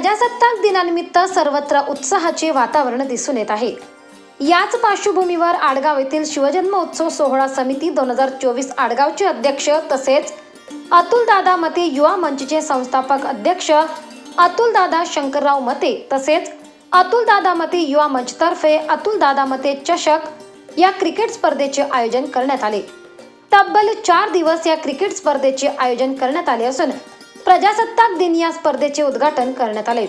प्रजासत्ताक दिनानिमित्त सर्वत्र उत्साहाचे वातावरण दिसून येत आहे. याच पार्श्वभूमीवर आडगाव येथील शिवजन्म उत्सव सोहळा समिती दोन हजार चोवीस आडगावचे अध्यक्ष तसेच अतुल दादा मते युवा मंचचे संस्थापक अध्यक्ष अतुल दादा शंकरराव मते तसेच अतुल दादा मते युवा मंचतर्फे अतुल दादा मते चषक या क्रिकेट स्पर्धेचे आयोजन करण्यात आले. तब्बल चार दिवस या क्रिकेट स्पर्धेचे आयोजन करण्यात आले असून प्रजासत्ताक दिन या स्पर्धेचे उद्घाटन करण्यात आले.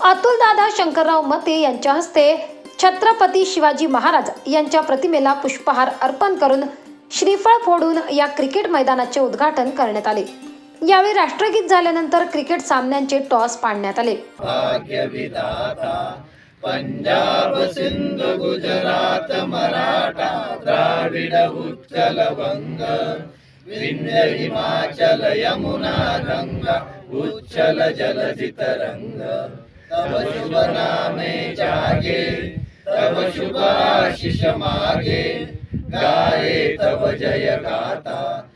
अतुलदादा शंकरराव मते यांच्या हस्ते छत्रपती शिवाजी महाराज यांच्या प्रतिमेला पुष्पहार अर्पण करून श्रीफळ फोडून या क्रिकेट मैदानाचे उद्घाटन करण्यात आले. यावेळी राष्ट्रगीत झाल्यानंतर क्रिकेट सामन्यांचे टॉस पाडण्यात आले. पंजाब सिंध गुजरात मराठा द्राविड उत्कल वंग विंध्य हिमाचल यमुना रंग उच्चल जलधित रंग. तव शुभ नामे जागे तव शुभ आशिष मागे गाये तव जय गाता.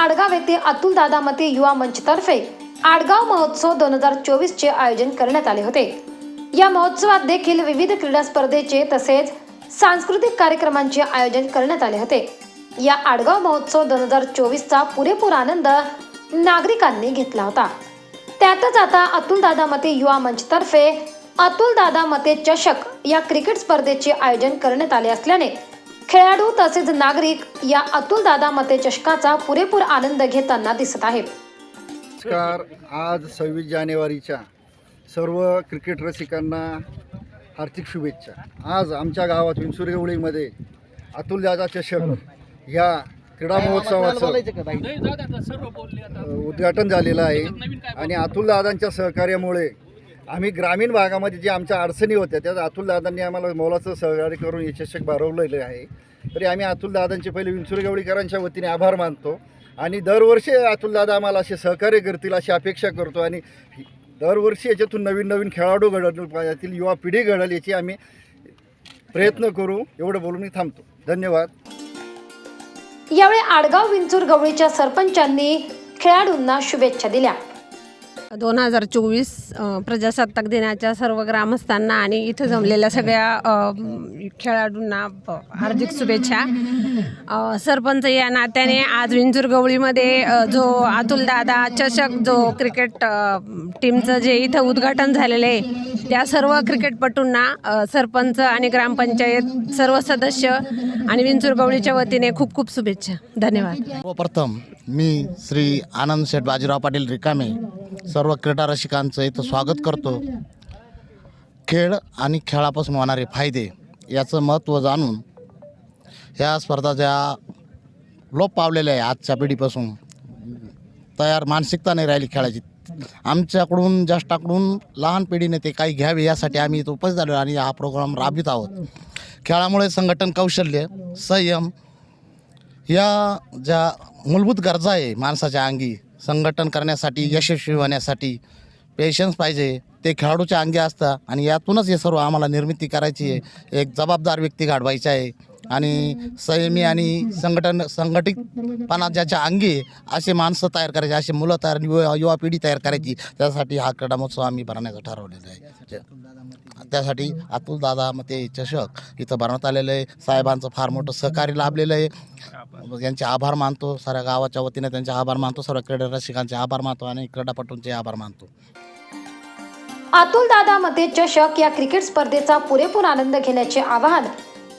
आडगाव येथे अतुल दादा मते युवा मंचतर्फे आडगाव महोत्सव दोन हजार चोवीस चे आयोजन करण्यात आले होते. या महोत्सवात देखील विविध क्रीडा स्पर्धेचे तसेच सांस्कृतिक कार्यक्रमांचे आयोजन करण्यात आले होते. या आडगाव महोत्सव दोन हजार चोवीसचा पुरेपूर आनंद नागरिकांनी घेतला होता. त्यातच आता अतुल दादा मते युवा मंचतर्फे अतुल दादा मते चषक या क्रिकेट स्पर्धेचे आयोजन करण्यात आले असल्याने खेळाडू तसेच नागरिक या अतुल दादा मते चषकाचा पुरेपूर आनंद घेताना दिसत आहेत. नमस्कार. आज सव्वीस जानेवारीच्या सर्व क्रिकेट रसिकांना हार्दिक शुभेच्छा. आज आमच्या गावात विंचुरेवळीमध्ये अतुलदादा चषक ह्या क्रीडा महोत्सवाचं उद्घाटन झालेलं आहे. आणि अतुलदादांच्या सहकार्यामुळे आम्ही ग्रामीण भागामध्ये जे आमच्या अडचणी होत्या त्या अतुलदादांनी आम्हाला मोलाचं सहकार्य करून हे चषक भरवलेले आहे. तरी आम्ही अतुलदादांचे पहिले विंचुरेगवळीकरांच्या वतीने आभार मानतो आणि दरवर्षी अतुलदादा आम्हाला असे सहकार्य करतील अशी अपेक्षा करतो आणि दरवर्षी याच्यातून नवीन नवीन खेळाडू घडल यातील युवा पिढी घडल याची आम्ही प्रयत्न करू एवढं बोलून मी थांबतो. धन्यवाद. यावेळी आडगाव विंचूर गवळीच्या सरपंचांनी खेळाडूंना शुभेच्छा दिल्या. दोन हजार चोवीस प्रजासत्ताक दिनाच्या सर्व ग्रामस्थांना आणि इथं जमलेल्या सगळ्या खेळाडूंना हार्दिक शुभेच्छा. सरपंच या नात्याने आज विंजूर गवळीमध्ये जो अतुल दादा चषक जो क्रिकेट टीमचं जे इथं उद्घाटन झालेलं आहे त्या सर्व क्रिकेटपटूंना सरपंच आणि ग्रामपंचायत सर्व सदस्य आणि विंचूर गवळीच्या वतीने खूप खूप शुभेच्छा. धन्यवाद. सर्वप्रथम मी श्री आनंद शेठ बाजीराव पाटील रिकामे सर्व क्रीडा रसिकांचं इथं स्वागत करतो. खेळ आणि खेळापासून होणारे फायदे याचं महत्त्व जाणून ह्या स्पर्धा ज्या लोप पावलेल्या आहे आजच्या पिढीपासून तयार मानसिकता नाही राहिली खेळाची. आमच्याकडून ज्येष्ठाकडून लहान पिढीने ते काही घ्यावे यासाठी आम्ही इथं उपस्थित झालो आणि हा प्रोग्राम राबवित आहोत. खेळामुळे संघटन कौशल्य संयम या ज्या मूलभूत गरजा आहे माणसाच्या अंगी संघटन करण्यासाठी यशस्वी होण्यासाठी पेशन्स पाहिजे. ते खेळाडूच्या अंगी असतं आणि यातूनच हे सर्व आम्हाला निर्मिती करायची आहे. एक जबाबदार व्यक्ती घडवायची आहे. आणि संयमी आणि संघटन संघटितपणा ज्याच्या अंगी असे माणसं तयार करायची असे मुलं तयार युवा युवा पिढी तयार करायची त्यासाठी हा क्रीडा महोत्सव आम्ही भरण्याचं ठरवलेलं आहे. त्यासाठी अतुल दादा मग ते चषक इथं भरवण्यात आलेलं आहे. साहेबांचं फार मोठं सहकार्य लाभलेलं आहे. यांचे आभार मानतो साऱ्या गावाच्या वतीने त्यांचे आभार मानतो सर्व क्रीडा रसिकांचे आभार मानतो आणि क्रीडापटूंचे आभार मानतो. अतुल दादा मते चषक या क्रिकेट स्पर्धेचा पुरेपूर आनंद घेण्याचे आवाहन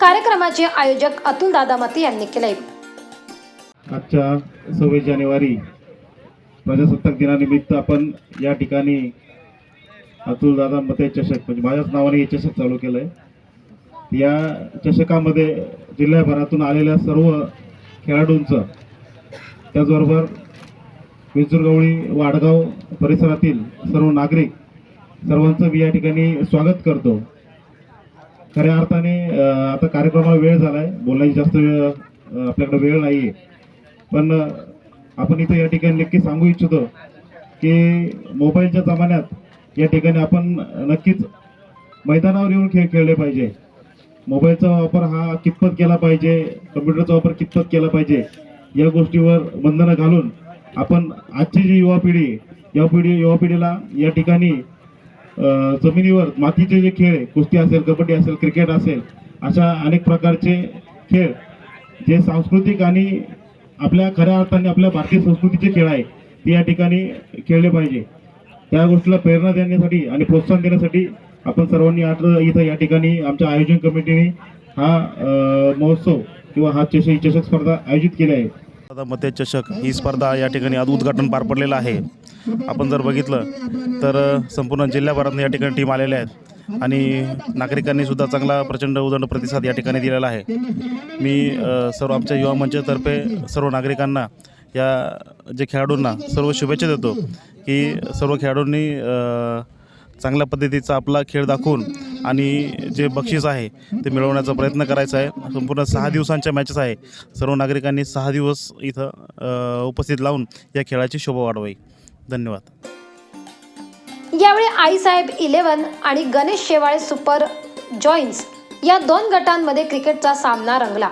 कार्यक्रमाचे आयोजक अतुल दादा मते यांनी केले. आजच्या सव्वीस जानेवारी प्रजासत्ताक दिनानिमित्त आपण या ठिकाणी अतुल दादा मते चषक म्हणजे माझ्याच नावाने हे चषक चालू केलं आहे या चषकामध्ये जिल्ह्याभरातून आलेल्या सर्व खेळाडूंचं त्याचबरोबर विजूरगवळी वाडगाव परिसरातील सर्व नागरिक सर्वांचं मी या ठिकाणी स्वागत करतो. खऱ्या अर्थाने आता कार्यक्रमाला वेळ झाला आहे बोलायची जास्त वेळ आपल्याकडे वेळ नाही आहे पण आपण इथं या ठिकाणी नक्की सांगू इच्छितो की मोबाईलच्या जमान्यात या ठिकाणी आपण नक्कीच मैदानावर येऊन खेळ खेळले पाहिजे. मोबाईलचा वापर हा कितपत केला पाहिजे कम्प्युटरचा वापर कितपत केला पाहिजे या गोष्टीवर बंधनं घालून आपण आजची जी युवा पिढी युवा या पिढी युवा पिढीला या ठिकाणी जमिनीवर मातीचे जे खेळ आहे, कुस्ती असेल कबड्डी असेल क्रिकेट असेल अशा अनेक प्रकारचे खेळ जे सांस्कृतिक आणि आपल्या खऱ्या अर्थाने आपल्या भारतीय संस्कृतीचे खेळ आहे ते या ठिकाणी खेळले पाहिजे. त्या गोष्टीला प्रेरणा देण्यासाठी आणि प्रोत्साहन देण्यासाठी आपण सर्वांनी आज इथं या ठिकाणी आमच्या आयोजन कमिटीने हा महोत्सव किंवा हा चषक ही चषक स्पर्धा आयोजित केली आहे. मते चषक ही स्पर्धा या ठिकाणी आज उद्घाटन पार पडलेलं आहे. आपण जर बघितलं तर संपूर्ण जिल्ह्याभरातून या ठिकाणी टीम आलेल्या आहेत. आणि नागरिकांनी सुद्धा चांगला प्रचंड उदंड प्रतिसाद या ठिकाणी दिलेला आहे. मी सर्व आमच्या युवा मंचातर्फे सर्व नागरिकांना या जे खेळाडूंना सर्व शुभेच्छा देतो की सर्व खेळाडूंनी चांगल्या पद्धतीचा आपला खेळ दाखवून आणि जे बक्षीस आहे ते मिळवण्याचा प्रयत्न करायचा आहे. संपूर्ण सहा दिवसांच्या मॅचेस आहे. सर्व नागरिकांनी सहा दिवस इथं उपस्थित लावून या खेळाची शोभा वाढवावी. धन्यवाद. यावेळी आईसाहेब इलेव्हन आणि गणेश शेवाळे सुपर जॉईन्स या दोन गटांमध्ये क्रिकेटचा सामना रंगला.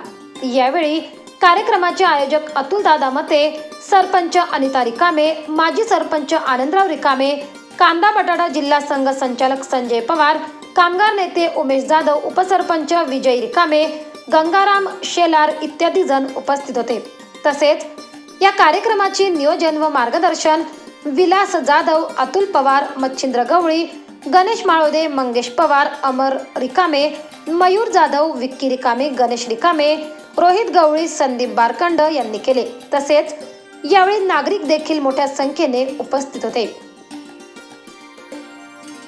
यावेळी कार्यक्रमाचे आयोजक अतुल दादा मते सरपंच अनिता रिकामे माजी सरपंच आनंदराव रिकामे कांदा बटाटा जिल्हा संघ संचालक संजय पवार कामगार नेते उमेश जाधव उपसरपंच विजय रिकामे गंगाराम शेलार इत्यादी जण उपस्थित होते. तसेच या कार्यक्रमाचे नियोजन व मार्गदर्शन विलास जाधव अतुल पवार मच्छिंद्र गवळी गणेश माळोदे मंगेश पवार अमर रिकामे मयूर जाधव विक्की रिकामे गणेश रिकामे रोहित गवळी संदीप बारकंड यांनी केले. तसेच यावेळी नागरिक देखील मोठ्या संख्येने उपस्थित होते.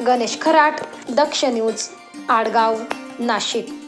गणेश खराट दक्ष न्यूज आडगाव नाशिक.